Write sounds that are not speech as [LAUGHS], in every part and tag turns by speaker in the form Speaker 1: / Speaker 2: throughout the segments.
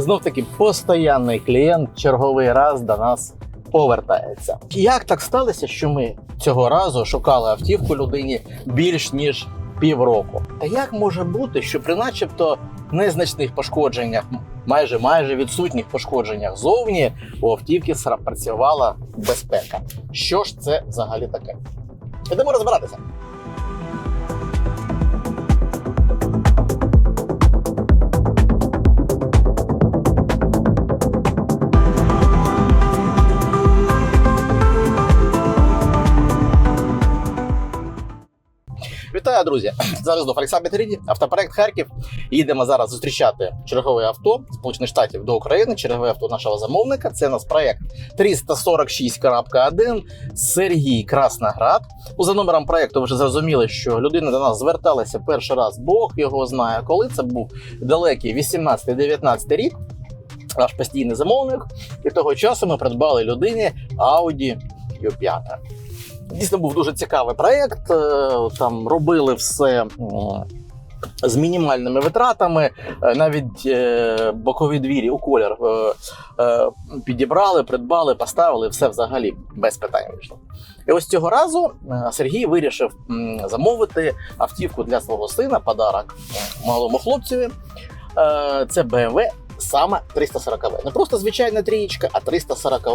Speaker 1: Знов таки постоянний клієнт черговий раз до нас повертається. Як так сталося, що ми цього разу шукали автівку людині більш ніж півроку? Та як може бути, що при начебто незначних пошкодженнях, майже майже відсутніх пошкодженнях зовні у автівки працювала безпека? Що ж це взагалі таке? Ідемо розбиратися. Вітаю, друзі! Зараз до Олександр Петріді, автопроект Харків. Їдемо зараз зустрічати чергове авто Сполучених Штатів до України. Чергове авто нашого замовника. Це у нас проект 346.1 Сергій Красноград. За номером проекту вже зрозуміли, що людина до нас зверталася перший раз. Бог його знає, коли це був далекий 18-19 рік. Наш постійний замовник, і того часу ми придбали людині Audi Q5. Дійсно був дуже цікавий проєкт. е, Там робили все з мінімальними витратами. Е, Навіть е, бокові двірі у колір підібрали, придбали, поставили, все взагалі без питань вийшло. І ось цього разу Сергій вирішив замовити автівку для свого сина, подарок малому хлопцеві. Це BMW саме 340 Не просто звичайна трієчка, а 340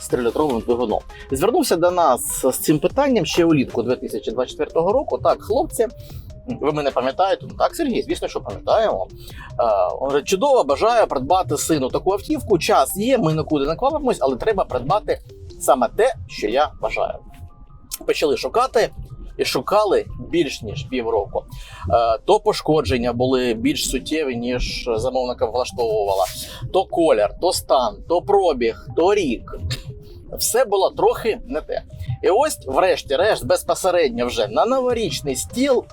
Speaker 1: з 3-літровим двигуном. Звернувся до нас з цим питанням ще улітку 2024 року. Так, хлопці, ви мене пам'ятаєте? Ну так, Сергій, звісно, що пам'ятаємо. Е, чудово, бажаю придбати сину таку автівку. Час є, ми нікуди не квапимось, але треба придбати саме те, що я бажаю. Почали шукати. І шукали більш ніж півроку. Е, То пошкодження були більш суттєві, ніж замовника влаштовувала. То колір, то стан, то пробіг, то рік. Все було трохи не те. І ось, врешті-решт, безпосередньо вже на новорічний стіл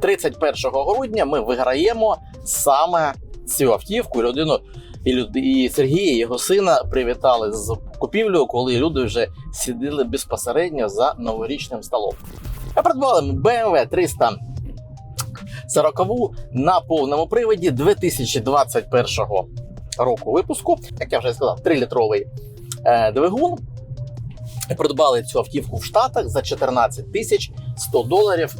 Speaker 1: 31 грудня ми виграємо саме цю автівку. Людину і, люд- і Сергія, і його сина привітали з купівлею, коли люди вже сиділи безпосередньо за новорічним столом. А придбали ми BMW 340 на повному приводі 2021 року випуску. Як я вже сказав, 3-літровий е, двигун. Придбали цю автівку в Штатах за 14 тисяч 100 доларів.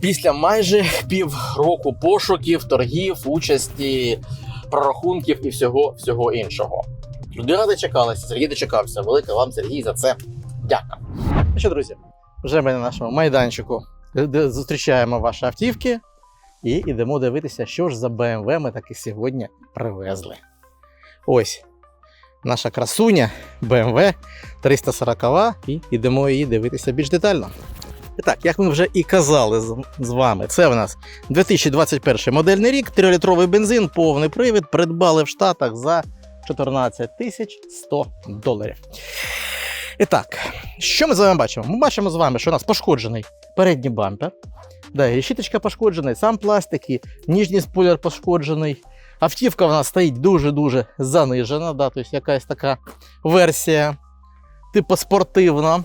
Speaker 1: Після майже півроку пошуків, торгів, участі, прорахунків і всього, всього іншого. Людина дочекалася, Сергій дочекався. Велике вам, Сергій, за це дяка. Ну що, друзі, вже ми на нашому майданчику де зустрічаємо ваші автівки і йдемо дивитися, що ж за BMW ми таки сьогодні привезли. Ось наша красуня BMW 340 і йдемо її дивитися більш детально. І так, як ми вже і казали з, вами, це в нас 2021 модельний рік, 3-літровий бензин, повний привід, придбали в Штатах за 14 тисяч 100 доларів. І так, що ми з вами бачимо? Ми бачимо з вами, що у нас пошкоджений передній бампер. Да, і щіточка пошкоджена, сам пластик, і ніжній спойлер пошкоджений. Автівка в нас стоїть дуже-дуже занижена, да, тобто якась така версія, типу спортивна.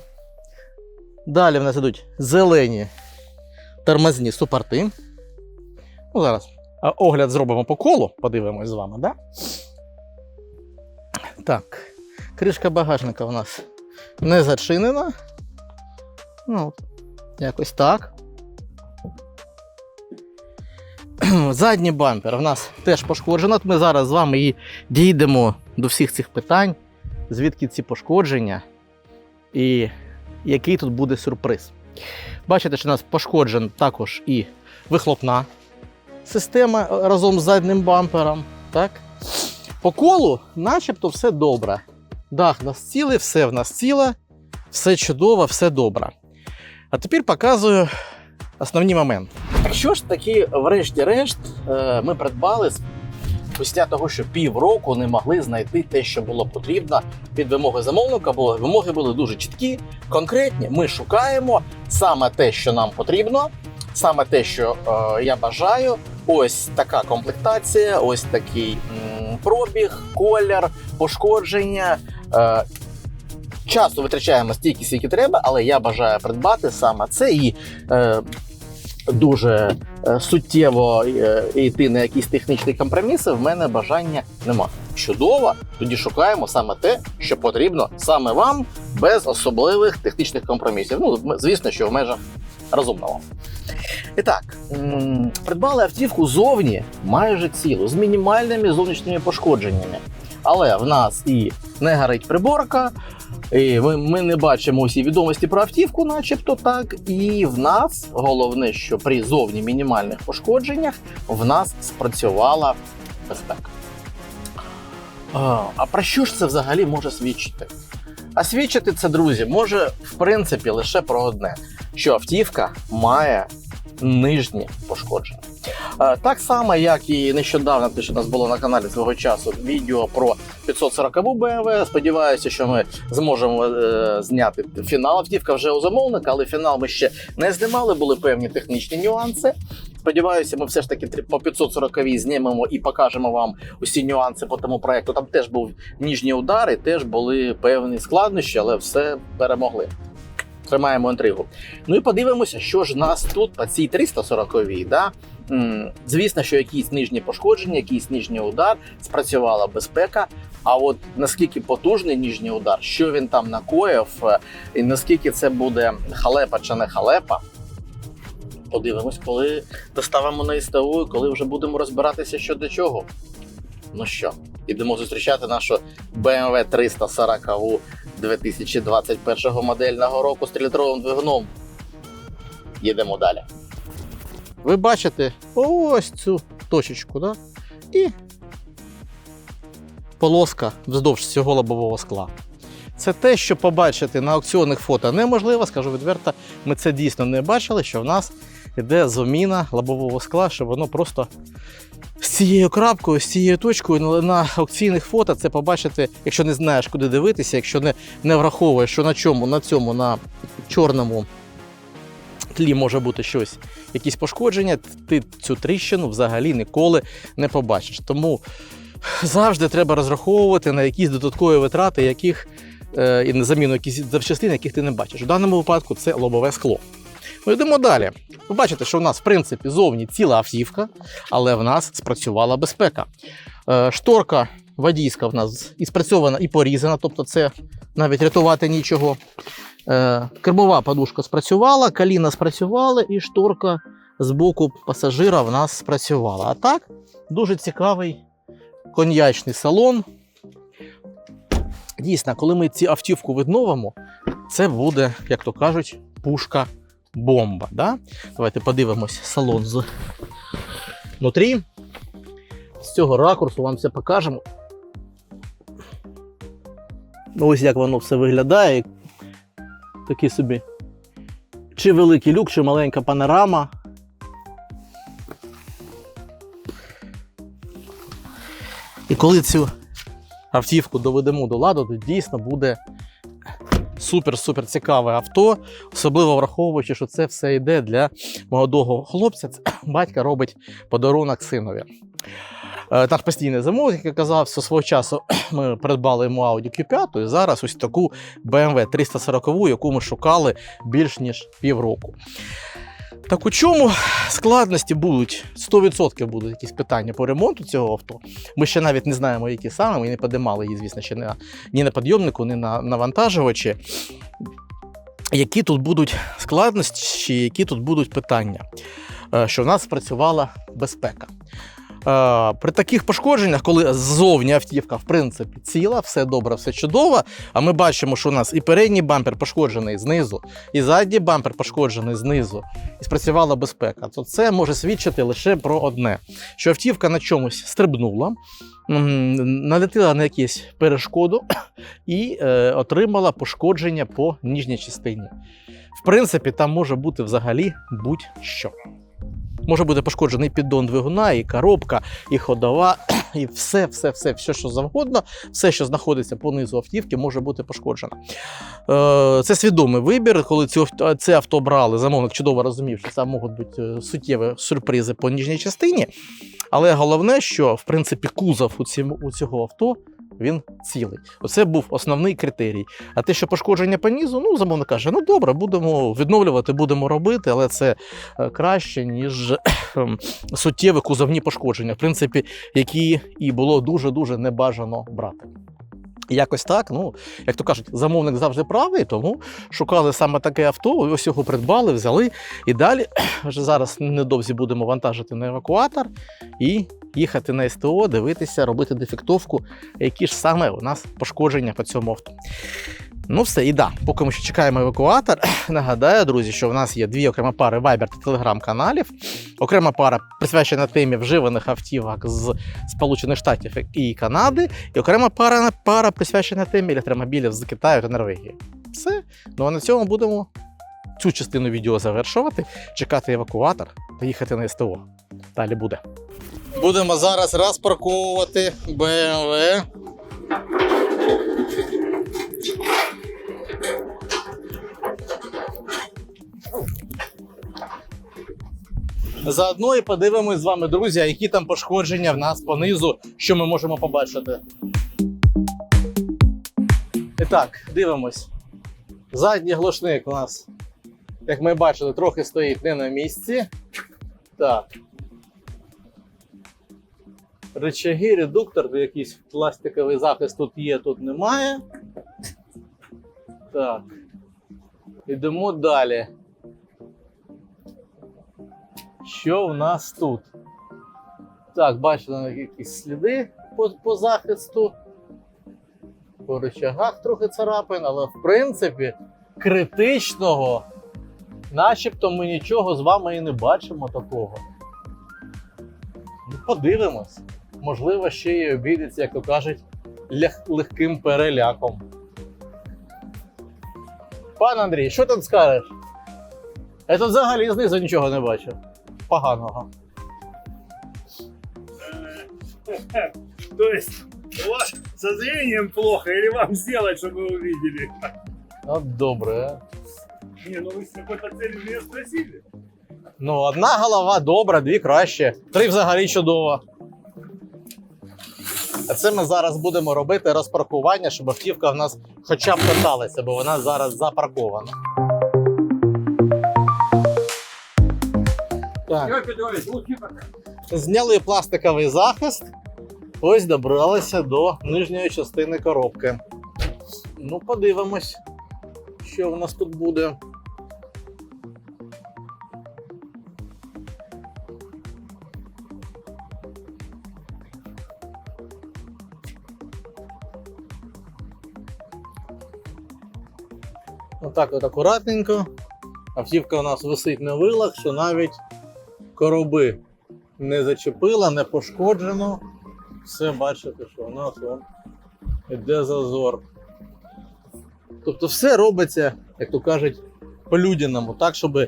Speaker 1: Далі в нас ідуть зелені тормозні супорти. Ну, зараз огляд зробимо по колу, подивимось з вами, да? Так, кришка багажника в нас не зачинена. Ну, якось так. [CLEARS THROAT] Задній бампер в нас теж пошкоджено. Ми зараз з вами і дійдемо до всіх цих питань, звідки ці пошкодження і який тут буде сюрприз. Бачите, що у нас пошкоджен також і вихлопна система разом з заднім бампером. Так? По колу, начебто, все добре. Дах у нас цілий, все в нас ціле, все чудово, все добре. А тепер показую основні моменти. Що ж таки, врешті-решт, е, ми придбали після того, що півроку не могли знайти те, що було потрібно під вимоги замовника, бо вимоги були дуже чіткі, конкретні. Ми шукаємо саме те, що нам потрібно, саме те, що е, я бажаю. Ось така комплектація, ось такий м, пробіг, колір, пошкодження. Е, Часто витрачаємо стільки, скільки треба, але я бажаю придбати саме це і е, дуже е, суттєво е, йти на якісь технічні компроміси, в мене бажання нема. Чудово, тоді шукаємо саме те, що потрібно саме вам, без особливих технічних компромісів. Ну, звісно, що в межах розумного. І так, придбали автівку зовні майже цілу, з мінімальними зовнішніми пошкодженнями. Але в нас і не горить приборка, і ми, не бачимо усі відомості про автівку, начебто так. І в нас головне, що при зовні мінімальних пошкодженнях в нас спрацювала безпека. А про що ж це взагалі може свідчити? А свідчити це, друзі, може в принципі лише про одне: що автівка має нижні пошкодження. Е, Так само, як і нещодавно, те, що у нас було на каналі свого часу, відео про 540 BMW. Сподіваюся, що ми зможемо е, зняти фінал. Автівка вже у замовника, але фінал ми ще не знімали, були певні технічні нюанси. Сподіваюся, ми все ж таки по 540 знімемо і покажемо вам усі нюанси по тому проекту. Там теж був ніжні удари, теж були певні складнощі, але все перемогли. Тримаємо інтригу. Ну і подивимося, що ж нас тут по цій 340-й, да? Звісно, що якісь нижні пошкодження, якийсь нижній удар, спрацювала безпека. А от наскільки потужний ніжній удар, що він там накоїв, е, і наскільки це буде халепа чи не халепа, подивимось, коли доставимо на СТО, коли вже будемо розбиратися, що до чого. Ну що, ідемо зустрічати нашу BMW 340 2021 модельного року з трилітровим двигуном. Їдемо далі. Ви бачите ось цю точечку, да? і полоска вздовж цього лобового скла. Це те, що побачити на аукціонних фото неможливо, скажу відверто, ми це дійсно не бачили, що в нас йде заміна лобового скла, щоб воно просто з цією крапкою, з цією точкою на- аукційних фото це побачити, якщо не знаєш, куди дивитися, якщо не, не враховуєш, що на чому, на цьому, на чорному тлі може бути щось, якісь пошкодження, ти цю тріщину взагалі ніколи не побачиш. Тому завжди треба розраховувати на якісь додаткові витрати, яких е, і на заміну якісь запчастин, яких ти не бачиш. У даному випадку це лобове скло. Ми йдемо далі. Ви бачите, що в нас, в принципі, зовні ціла автівка, але в нас спрацювала безпека. Е, шторка водійська в нас і спрацьована, і порізана, тобто це навіть рятувати нічого. Е, кермова подушка спрацювала, каліна спрацювала, і шторка з боку пасажира в нас спрацювала. А так, дуже цікавий коньячний салон. Дійсно, коли ми ці автівку відновимо, це буде, як то кажуть, пушка бомба. Да? Давайте подивимось салон з внутрі. З цього ракурсу вам все покажемо. Ну, Ось як воно все виглядає. Такий собі. Чи великий люк, чи маленька панорама. І коли цю автівку доведемо до ладу, то дійсно буде супер-супер цікаве авто, особливо враховуючи, що це все йде для молодого хлопця. Це [CLEARS THROAT] батька робить подарунок синові. Е, Наш постійний замовник, як я казав, зі свого часу [CLEARS THROAT] ми придбали йому Audi Q5 і зараз ось таку BMW 340, яку ми шукали більш ніж півроку. Так у чому складності будуть? 100% будуть якісь питання по ремонту цього авто. Ми ще навіть не знаємо, які саме. Ми не подимали її, звісно, ще на, ні на підйомнику, ні на навантажувачі. Які тут будуть складності, які тут будуть питання, Е, що в нас спрацювала безпека. Е, При таких пошкодженнях, коли ззовні автівка в принципі ціла, все добре, все чудово. А ми бачимо, що у нас і передній бампер пошкоджений знизу, і задній бампер пошкоджений знизу, і спрацювала безпека. То це може свідчити лише про одне: що автівка на чомусь стрибнула, налетіла на якусь перешкоду і е, отримала пошкодження по ніжній частині. В принципі, там може бути взагалі будь-що. Може бути пошкоджений піддон двигуна, і коробка, і ходова, [CLEARS THROAT] і все, все, все, все, що завгодно, все, що знаходиться понизу автівки, може бути пошкоджено. Е, Це свідомий вибір. Коли це авто брали, замовник чудово розумів, що це можуть бути е, суттєві сюрпризи по ніжній частині. Але головне, що в принципі кузов у цього авто він цілий. Оце був основний критерій. А те, що пошкодження по низу, ну замовник каже: ну добре, будемо відновлювати, будемо робити, але це е, краще, ніж суттєві кузовні пошкодження, в принципі, які і було дуже-дуже небажано брати. Якось так, ну, як то кажуть, замовник завжди правий, тому шукали саме таке авто, ось його придбали, взяли. І далі вже зараз недовзі будемо вантажити на евакуатор і їхати на СТО, дивитися, робити дефектовку, які ж саме у нас пошкодження по цьому авто. Ну, все, і да, поки ми ще чекаємо евакуатор, [CLEARS THROAT] нагадаю, друзі, що в нас є дві окремі пари Viber та Telegram каналів. Окрема пара присвячена темі вживаних автівок з Сполучених Штатів і Канади, і окрема пара, пара присвячена темі електромобілів з Китаю та Норвегії. Все. Ну а на цьому будемо цю частину відео завершувати, чекати евакуатор та їхати на СТО. Далі буде. Будемо зараз розпарковувати BMW. Заодно і подивимось з вами, друзі, які там пошкодження в нас понизу, що ми можемо побачити. І так, дивимось. Задній глушник у нас, як ми бачили, трохи стоїть не на місці. Так. Рычаги, редуктор, якийсь пластиковий захист тут є, тут немає. Так. Йдемо далі. Що в нас тут? Так, бачили якісь сліди по, по захисту. По рычагах трохи царапин, але в принципі критичного, начебто ми нічого з вами і не бачимо такого. Ну, подивимось Можливо, ще й обійдеться, як то кажуть, лег- легким переляком. Пан Андрій, що тут скажеш? Я тут взагалі знизу нічого не бачу. Поганого. [LAUGHS]
Speaker 2: То есть у вас со зрением плохо или вам сделать, чтобы вы увидели?
Speaker 1: От добре.
Speaker 2: Не, ну вы с какой-то целью меня спросили.
Speaker 1: Ну, одна голова добра, дві краще, три взагалі чудово. А це ми зараз будемо робити розпаркування, щоб автівка в нас хоча б каталася, бо вона зараз запаркована. Так. Зняли пластиковий захист. Ось добралися до нижньої частини коробки. Ну, подивимось, що в нас тут буде. Отак от акуратненько. Автівка у нас висить на вилах, що навіть короби не зачепила, не пошкоджено. Все бачите, що у нас он іде зазор. Тобто все робиться, як то кажуть, по-людяному, так, щоб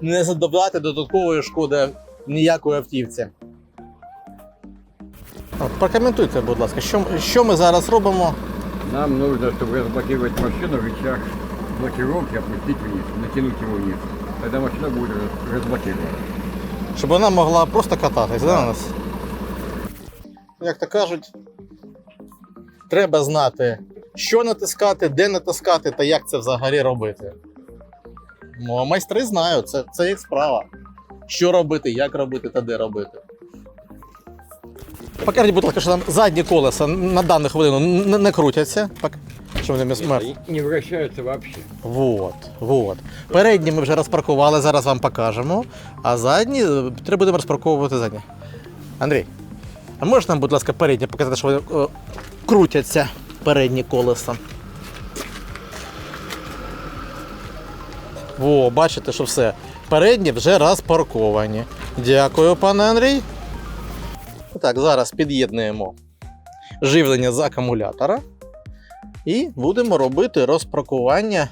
Speaker 1: не задавати додаткової шкоди ніякої автівці. Прокоментуйте, будь ласка, що, що ми зараз робимо?
Speaker 3: Нам нужно, чтобы разблокировать машину, рычаг блокировки опустить вниз, натянуть его вниз. Тогда машина будет разблокирована.
Speaker 1: Щоб вона могла просто кататись, да, на нас? Як то кажуть, треба знати, що натискати, де натискати та як це взагалі робити. Ну, а майстри знають, це, це їх справа. Що робити, як робити та де робити. Покажіть, будь ласка, що там задні колеса на дану хвилину не, не крутяться. Що вони?
Speaker 3: Не вращаются вообще.
Speaker 1: Вот, вот. Передні ми вже розпаркували, зараз вам покажемо. А задні е, треба будемо розпарковувати задні. Андрій, а можеш нам, будь ласка, передні показати, що вони е, крутяться передні колеса? Во, бачите, що все. Передні вже розпарковані. Дякую, пане Андрій. Так, зараз під'єднуємо живлення з акумулятора. І будемо робити розпаркування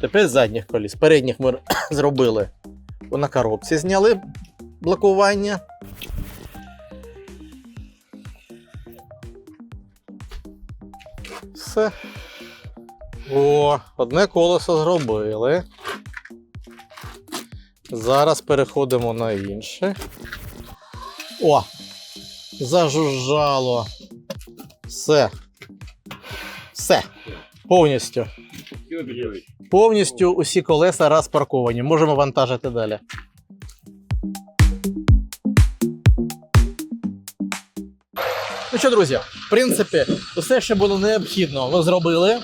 Speaker 1: тепер задніх коліс. Передніх ми [COUGHS] зробили на коробці, зняли блокування. Все. О, одне колесо зробили. Зараз переходимо на інше. О! Зажужжало. Все. Все. Повністю. Повністю усі колеса розпарковані. Можемо вантажити далі. Ну що, друзі, в принципі, усе, що було необхідно, ми зробили.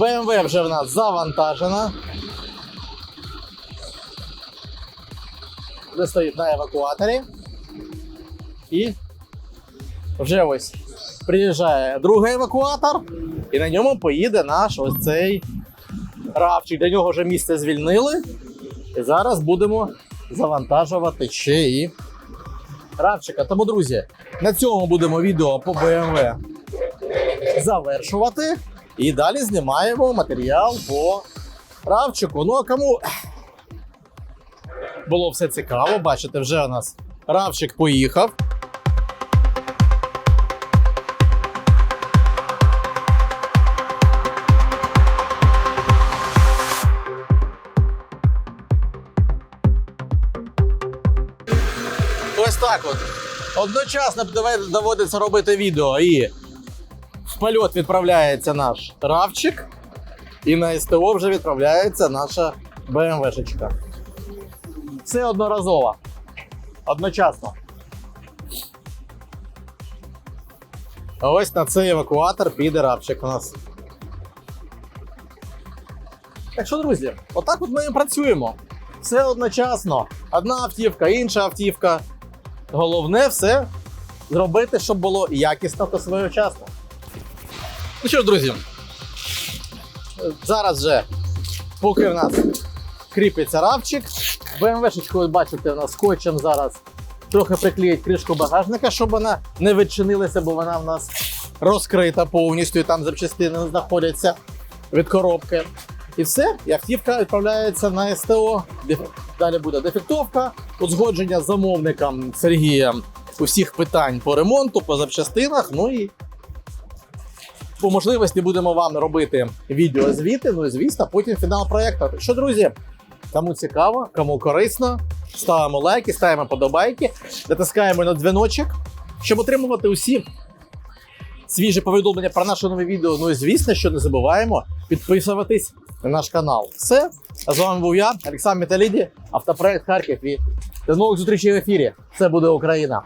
Speaker 1: BMW вже в нас завантажена. Вже стоїть на евакуаторі. І вже ось приїжджає другий евакуатор, і на ньому поїде наш ось цей равчик. Для нього вже місце звільнили. І зараз будемо завантажувати ще і равчика. Тому, друзі, на цьому будемо відео по BMW завершувати. І далі знімаємо матеріал по равчику. Ну а кому було все цікаво, бачите, вже у нас равчик поїхав. От. Одночасно доводиться робити відео і в польот відправляється наш равчик, і на СТО вже відправляється наша БМВшечка. Все одноразово. Одночасно. Ось на цей евакуатор піде равчик у нас. Так що, друзі, отак от ми і працюємо. Все одночасно. Одна автівка, інша автівка. Головне все зробити, щоб було якісно та своєчасно. Ну що ж, друзі, зараз же, поки в нас кріпиться равчик, БМВшечку, ви бачите, у нас скотчем зараз трохи приклеїть кришку багажника, щоб вона не відчинилася, бо вона в нас розкрита повністю, і там запчастини знаходяться від коробки. І все, і автівка відправляється на СТО. Далі буде дефектовка, узгодження з замовником Сергієм усіх питань по ремонту, по запчастинах. Ну і по можливості будемо вам робити відеозвіти. Ну і звісно, потім фінал проєкту. Так що, друзі, кому цікаво, кому корисно, ставимо лайки, ставимо подобайки, натискаємо на дзвіночок, щоб отримувати усі свіжі повідомлення про наше нове відео. Ну і звісно, що не забуваємо підписуватись на наш канал. Все. А з вами був я, Олександр Металіді, автопроект Харків. І до нових зустрічей в ефірі. Це буде Україна.